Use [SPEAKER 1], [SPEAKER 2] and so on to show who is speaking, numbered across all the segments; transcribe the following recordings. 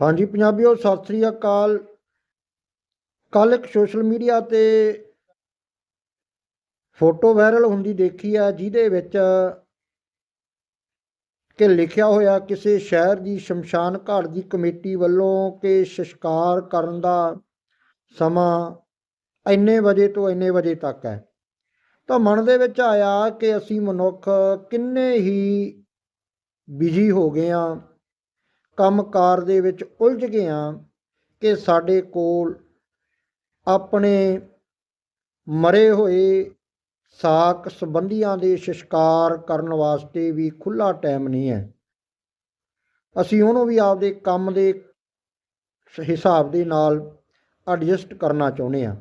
[SPEAKER 1] ਹਾਂਜੀ, ਪੰਜਾਬੀਓ, ਸਤਿ ਸ੍ਰੀ ਅਕਾਲ। ਕੱਲ ਇੱਕ ਸੋਸ਼ਲ ਮੀਡੀਆ ਤੇ ਫੋਟੋ ਵਾਇਰਲ ਹੁੰਦੀ ਦੇਖੀ ਆ ਜਿਹਦੇ ਵਿੱਚ ਕਿ ਲਿਖਿਆ ਹੋਇਆ ਕਿਸੇ ਸ਼ਹਿਰ ਦੀ ਸ਼ਮਸ਼ਾਨ ਘਾਟ ਦੀ ਕਮੇਟੀ ਵੱਲੋਂ ਕਿ ਸਿਸ਼ਕਾਰ ਕਰਨ ਦਾ ਸਮਾਂ ਇੰਨੇ ਵਜੇ ਤੋਂ ਇੰਨੇ ਵਜੇ ਤੱਕ ਹੈ। ਤਾਂ ਮਨ ਦੇ ਵਿੱਚ ਆਇਆ ਕਿ ਅਸੀਂ ਮਨੁੱਖ ਕਿੰਨੇ ਹੀ ਬਿਜ਼ੀ ਹੋ ਗਏ ਆ ਕੰਮਕਾਰ ਦੇ ਵਿੱਚ ਉਲਝ ਗਏ ਹਾਂ ਕਿ ਸਾਡੇ ਕੋਲ ਆਪਣੇ ਮਰੇ ਹੋਏ ਸਾਕ ਸੰਬੰਧੀਆਂ ਦੇ ਸ਼ਿਸ਼ਕਾਰ ਕਰਨ ਵਾਸਤੇ ਵੀ ਖੁੱਲਾ ਟਾਈਮ ਨਹੀਂ ਹੈ। ਅਸੀਂ ਉਹਨੂੰ ਵੀ ਆਪਦੇ ਕੰਮ ਦੇ ਹਿਸਾਬ ਦੇ ਨਾਲ ਐਡਜਸਟ ਕਰਨਾ ਚਾਹੁੰਦੇ ਹਾਂ।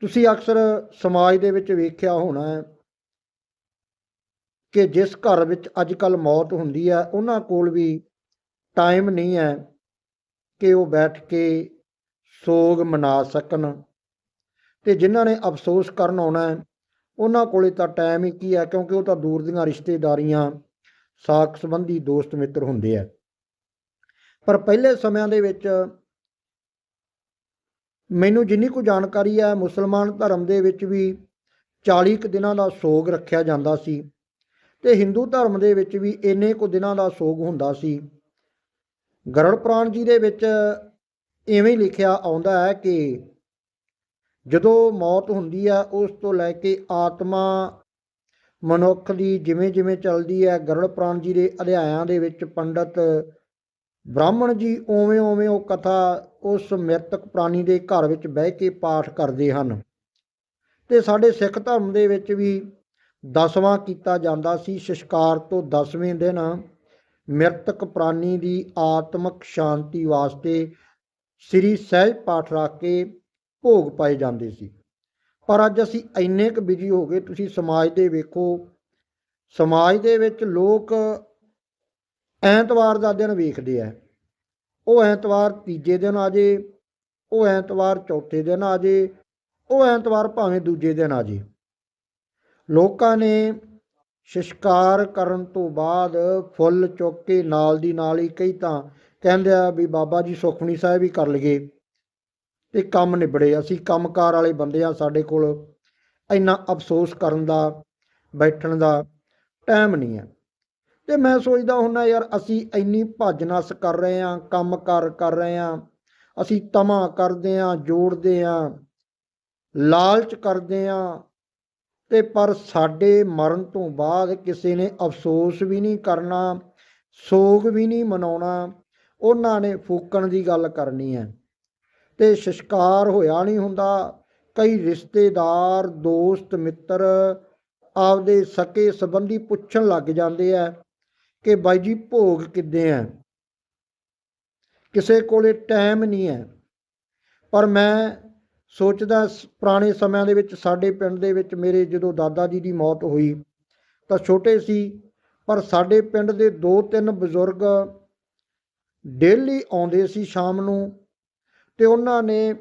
[SPEAKER 1] ਤੁਸੀਂ ਅਕਸਰ ਸਮਾਜ ਦੇ ਵਿੱਚ ਵੇਖਿਆ ਹੋਣਾ ਹੈ ਕਿ ਜਿਸ ਘਰ ਵਿੱਚ ਅੱਜ ਕੱਲ ਮੌਤ ਹੁੰਦੀ ਹੈ, ਉਹਨਾਂ ਕੋਲ ਵੀ ਟਾਈਮ ਨਹੀਂ ਹੈ ਕਿ ਉਹ ਬੈਠ ਕੇ ਸੋਗ ਮਨਾ ਸਕਣ। ਤੇ ਜਿਨ੍ਹਾਂ ਨੇ ਅਫਸੋਸ ਕਰਨ ਆਉਣਾ ਹੈ, ਉਹਨਾਂ ਕੋਲੇ ਤਾਂ ਟਾਈਮ ਹੀ ਕੀ ਹੈ, ਕਿਉਂਕਿ ਉਹ ਤਾਂ ਦੂਰ ਦੀਆਂ ਰਿਸ਼ਤੇਦਾਰੀਆਂ ਸਾਕ ਸੰਬੰਧੀ ਦੋਸਤ ਮਿੱਤਰ ਹੁੰਦੇ ਆ। ਪਰ ਪਹਿਲੇ ਸਮਿਆਂ ਦੇ ਵਿੱਚ ਮੈਨੂੰ ਜਿੰਨੀ ਕੁ ਜਾਣਕਾਰੀ ਹੈ, ਮੁਸਲਮਾਨ ਧਰਮ ਦੇ ਵਿੱਚ ਵੀ 40 ਕੁ ਦਿਨਾਂ ਦਾ ਸੋਗ ਰੱਖਿਆ ਜਾਂਦਾ ਸੀ। ਤੇ ਹਿੰਦੂ ਧਰਮ ਦੇ ਵਿੱਚ ਵੀ ਇੰਨੇ ਕੁ ਦਿਨਾਂ ਦਾ ਸੋਗ ਹੁੰਦਾ ਸੀ। ਗਰੜ ਪੁਰਾਣ ਜੀ ਦੇ ਵਿੱਚ ਇਵੇਂ ਲਿਖਿਆ ਆਉਂਦਾ ਹੈ ਕਿ ਜਦੋਂ ਮੌਤ ਹੁੰਦੀ ਹੈ, ਉਸ ਤੋਂ ਲੈ ਕੇ ਆਤਮਾ ਮਨੁੱਖ ਦੀ ਜਿਵੇਂ ਜਿਵੇਂ ਚੱਲਦੀ ਹੈ, ਗਰੜ ਪੁਰਾਣ ਜੀ ਦੇ ਅਧਿਆਇਆਂ ਦੇ ਵਿੱਚ ਪੰਡਤ ਬ੍ਰਾਹਮਣ ਜੀ ਓਵੇਂ ਓਵੇਂ ਉਹ ਕਥਾ ਉਸ ਮ੍ਰਿਤਕ ਪ੍ਰਾਣੀ ਦੇ ਘਰ ਵਿੱਚ ਬਹਿ ਕੇ ਪਾਠ ਕਰਦੇ ਹਨ। ਤੇ ਸਾਡੇ ਸਿੱਖ ਧਰਮ ਦੇ ਵਿੱਚ ਵੀ ਦਸਵਾਂ ਕੀਤਾ ਜਾਂਦਾ ਸੀ, ਸੰਸਕਾਰ ਤੋਂ 10ਵੇਂ ਦਿਨ ਮ੍ਰਿਤਕ ਪ੍ਰਾਣੀ ਦੀ ਆਤਮਿਕ ਸ਼ਾਂਤੀ ਵਾਸਤੇ ਸ੍ਰੀ ਸਹਿਜ ਪਾਠ ਰੱਖ ਕੇ ਭੋਗ ਪਾਏ ਜਾਂਦੇ ਸੀ। ਪਰ ਅੱਜ ਅਸੀਂ ਇੰਨੇ ਕੁ ਬਿਜ਼ੀ ਹੋ ਗਏ, ਤੁਸੀਂ ਸਮਾਜ ਦੇ ਵੇਖੋ, ਸਮਾਜ ਦੇ ਵਿੱਚ ਲੋਕ ਐਤਵਾਰ ਦਾ ਦਿਨ ਵੇਖਦੇ ਆ। ਉਹ ਐਤਵਾਰ ਤੀਜੇ ਦਿਨ ਆ ਜੇ, ਉਹ ਐਤਵਾਰ ਚੌਥੇ ਦਿਨ ਆ ਜੇ, ਉਹ ਐਤਵਾਰ ਭਾਵੇਂ ਦੂਜੇ ਦਿਨ ਆ ਜੇ। ਲੋਕਾਂ ਨੇ ਸ਼ਿਸ਼ਕਾਰ ਕਰਨ ਤੋਂ ਬਾਅਦ ਫੁੱਲ ਚੁੱਕ ਕੇ ਨਾਲ ਦੀ ਨਾਲ ਹੀ ਕਈ ਤਾਂ ਕਹਿੰਦੇ ਆ ਵੀ ਬਾਬਾ ਜੀ ਸੁਖਮਨੀ ਸਾਹਿਬ ਹੀ ਕਰ ਲਈਏ ਤੇ ਕੰਮ ਨਿਬੜੇ। ਅਸੀਂ ਕੰਮਕਾਰ ਵਾਲੇ ਬੰਦੇ ਆ ਸਾਡੇ ਕੋਲ। ਇੰਨਾ ਅਫਸੋਸ ਕਰਨ ਦਾ, ਬੈਠਣ ਦਾ ਟਾਈਮ ਨਹੀਂ ਹੈ। ਤੇ ਮੈਂ ਸੋਚਦਾ ਹੁੰਦਾ ਯਾਰ, ਅਸੀਂ ਇੰਨੀ ਭੱਜ ਨਸ ਕਰ ਰਹੇ ਆ ਕੰਮ ਕਰ ਕਰ ਰਹੇ ਆ ਅਸੀਂ ਤਮਾ ਕਰਦੇ ਆ ਜੋੜਦੇ ਆ ਲਾਲਚ ਕਰਦੇ ਆ ਤੇ ਪਰ ਸਾਡੇ ਮਰਨ ਤੋਂ ਬਾਅਦ ਕਿਸੇ ਨੇ ਅਫਸੋਸ ਵੀ ਨਹੀਂ ਕਰਨਾ, ਸੋਗ ਵੀ ਨਹੀਂ ਮਨਾਉਣਾ, ਉਹਨਾਂ ਨੇ ਫੂਕਣ ਦੀ ਗੱਲ ਕਰਨੀ ਹੈ। ਤੇ ਸੰਸਕਾਰ ਹੋਇਆ ਨਹੀਂ ਹੁੰਦਾ, ਕਈ ਰਿਸ਼ਤੇਦਾਰ, ਦੋਸਤ, ਮਿੱਤਰ ਆਪਦੇ ਸਕੇ ਸੰਬੰਧੀ ਪੁੱਛਣ ਲੱਗ ਜਾਂਦੇ ਆ ਕਿ ਬਾਈ ਜੀ ਭੋਗ ਕਿੱਦੇ ਆ ਕਿਸੇ ਕੋਲੇ ਟਾਈਮ ਨਹੀਂ ਹੈ। ਪਰ ਮੈਂ ਸੋਚਦਾ ਸ- ਪੁਰਾਣੇ ਸਮਿਆਂ ਦੇ ਵਿੱਚ ਸਾਡੇ ਪਿੰਡ ਦੇ ਵਿੱਚ ਮੇਰੇ ਜਦੋਂ ਦਾਦਾ ਜੀ ਦੀ ਮੌਤ ਹੋਈ ਤਾਂ ਛੋਟੇ ਸੀ, ਪਰ ਸਾਡੇ ਪਿੰਡ ਦੇ ਦੋ ਤਿੰਨ ਬਜ਼ੁਰਗ ਡੇਲੀ ਆਉਂਦੇ ਸੀ ਸ਼ਾਮ ਨੂੰ ਤੇ ਉਹਨਾਂ ਨੇ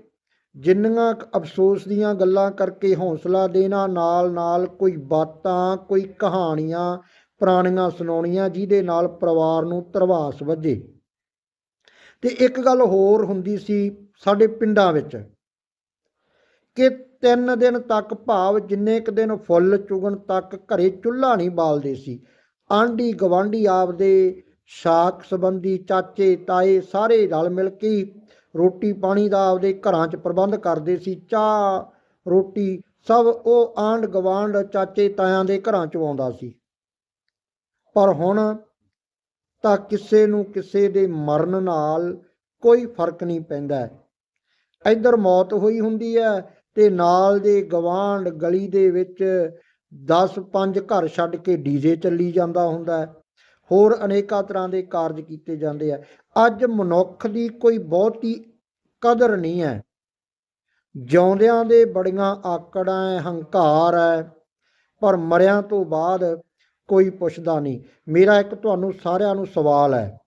[SPEAKER 1] ਜਿੰਨੀਆਂ ਅਫਸੋਸ ਦੀਆਂ ਗੱਲਾਂ ਕਰਕੇ ਹੌਸਲਾ ਦੇਣਾ ਨਾਲ ਨਾਲ ਕੋਈ ਬਾਤਾਂ, ਕੋਈ ਕਹਾਣੀਆਂ, ਪੁਰਾਣੀਆਂ ਸੁਣਾਉਣੀਆਂ ਜਿਹਦੇ ਨਾਲ ਪਰਿਵਾਰ ਨੂੰ ਤਰਵਾਸ ਵੱਜੇ। ਤੇ ਇੱਕ ਗੱਲ ਹੋਰ ਹੁੰਦੀ ਸੀ ਸਾਡੇ ਪਿੰਡਾਂ ਵਿੱਚ ਕਿ ਤਿੰਨ ਦਿਨ ਤੱਕ ਭਾਵ ਜਿੰਨੇ ਕੁ ਦਿਨ ਫੁੱਲ ਚੁਗਣ ਤੱਕ ਘਰੇ ਚੁੱਲ੍ਹਾ ਨਹੀਂ ਬਾਲਦੇ ਸੀ। ਆਂਢੀ ਗਵਾਂਢੀ ਆਪਦੇ ਸ਼ਾਕ ਸੰਬੰਧੀ ਚਾਚੇ, ਤਾਏ ਸਾਰੇ ਰਲ ਮਿਲ ਕੇ ਰੋਟੀ ਪਾਣੀ ਦਾ ਆਪਦੇ ਘਰਾਂ 'ਚ ਪ੍ਰਬੰਧ ਕਰਦੇ ਸੀ। ਚਾਹ, ਰੋਟੀ ਸਭ ਉਹ ਆਂਢ ਗਵਾਂਢ ਚਾਚੇ, ਤਾਇਆਂ ਦੇ ਘਰਾਂ 'ਚ ਆਉਂਦਾ ਸੀ। ਪਰ ਹੁਣ ਤਾਂ ਕਿਸੇ ਨੂੰ ਕਿਸੇ ਦੇ ਮਰਨ ਨਾਲ ਕੋਈ ਫ਼ਰਕ ਨਹੀਂ ਪੈਂਦਾ। ਇੱਧਰ ਮੌਤ ਹੋਈ ਹੁੰਦੀ ਹੈ ਤੇ ਨਾਲ ਦੇ ਗਵਾਂਢ ਗਲੀ ਦੇ ਵਿੱਚ 10 5 ਘਰ ਛੱਡ ਕੇ ਡੀਜੇ ਚੱਲੀ ਜਾਂਦਾ ਹੁੰਦਾ ਹੈ। ਹੋਰ ਅਨੇਕਾਂ ਤਰ੍ਹਾਂ ਦੇ ਕਾਰਜ ਕੀਤੇ ਜਾਂਦੇ ਆ। ਅੱਜ ਮਨੁੱਖ ਦੀ ਕੋਈ ਬਹੁਤੀ ਕਦਰ ਨਹੀਂ ਹੈ। ਜਿਉਂਦਿਆਂ ਦੇ ਬੜੀਆਂ ਆਕੜਾਂ ਹੈ, ਹੰਕਾਰ ਹੈ, ਪਰ ਮਰਿਆਂ ਤੋਂ ਬਾਅਦ ਕੋਈ ਪੁੱਛਦਾ ਨਹੀਂ। ਮੇਰਾ ਇੱਕ ਤੁਹਾਨੂੰ ਸਾਰਿਆਂ ਨੂੰ ਸਵਾਲ ਹੈ।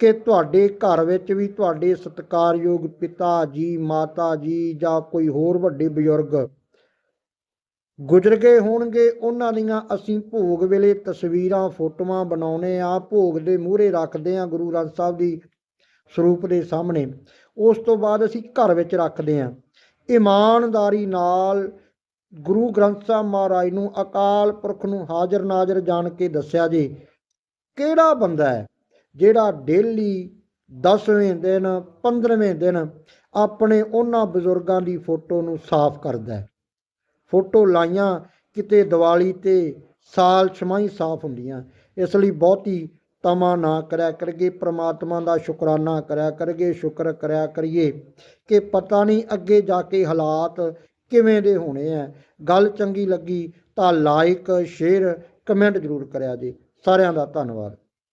[SPEAKER 1] ਕਿ ਤੁਹਾਡੇ ਘਰ ਵਿੱਚ ਵੀ ਤੁਹਾਡੇ ਸਤਿਕਾਰਯੋਗ ਪਿਤਾ ਜੀ, ਮਾਤਾ ਜੀ ਜਾਂ ਕੋਈ ਹੋਰ ਵੱਡੇ ਬਜ਼ੁਰਗ ਗੁਜ਼ਰ ਗਏ ਹੋਣਗੇ, ਉਹਨਾਂ ਦੀਆਂ ਅਸੀਂ ਭੋਗ ਵੇਲੇ ਤਸਵੀਰਾਂ, ਫੋਟੋਆਂ ਬਣਾਉਨੇ ਆ ਭੋਗ ਦੇ ਮੂਹਰੇ ਰੱਖਦੇ ਆ ਗੁਰੂ ਗ੍ਰੰਥ ਸਾਹਿਬ ਦੀ ਸਰੂਪ ਦੇ ਸਾਹਮਣੇ। ਉਸ ਤੋਂ ਬਾਅਦ ਅਸੀਂ ਘਰ ਵਿੱਚ ਰੱਖਦੇ ਆ ਇਮਾਨਦਾਰੀ ਨਾਲ ਗੁਰੂ ਗ੍ਰੰਥ ਸਾਹਿਬ ਮਹਾਰਾਜ ਨੂੰ ਅਕਾਲ ਪੁਰਖ ਨੂੰ ਹਾਜ਼ਰ ਨਾਜ਼ਰ ਜਾਣ ਕੇ ਦੱਸਿਆ ਜੀ ਕਿਹੜਾ ਬੰਦਾ ਹੈ? ਜਿਹੜਾ ਡੇਲੀ 10ਵੇਂ ਦਿਨ 15ਵੇਂ ਦਿਨ ਆਪਣੇ ਉਹਨਾਂ ਬਜ਼ੁਰਗਾਂ ਦੀ ਫੋਟੋ ਨੂੰ ਸਾਫ਼ ਕਰਦਾ ਫੋਟੋ ਲਾਈਆਂ ਕਿਤੇ ਦੀਵਾਲੀ ਤੇ ਸਾਲ ਛਮਾਈ ਸਾਫ਼ ਹੁੰਦੀਆਂ। ਇਸ ਲਈ ਬਹੁਤੀ ਤਮਾ ਨਾ ਕਰਿਆ ਕਰਗੇ ਪ੍ਰਮਾਤਮਾ ਦਾ ਸ਼ੁਕਰਾਨਾ ਕਰਿਆ ਕਰਗੇ ਸ਼ੁਕਰ ਕਰਿਆ ਕਰੀਏ ਕਿ ਪਤਾ ਨਹੀਂ ਅੱਗੇ ਜਾ ਕੇ ਹਾਲਾਤ ਕਿਵੇਂ ਦੇ ਹੋਣੇ ਆ ਗੱਲ ਚੰਗੀ ਲੱਗੀ ਤਾਂ ਲਾਈਕ ਸ਼ੇਅਰ ਕਮੈਂਟ ਜ਼ਰੂਰ ਕਰਿਆ ਜੀ। ਸਾਰਿਆਂ ਦਾ ਧੰਨਵਾਦ।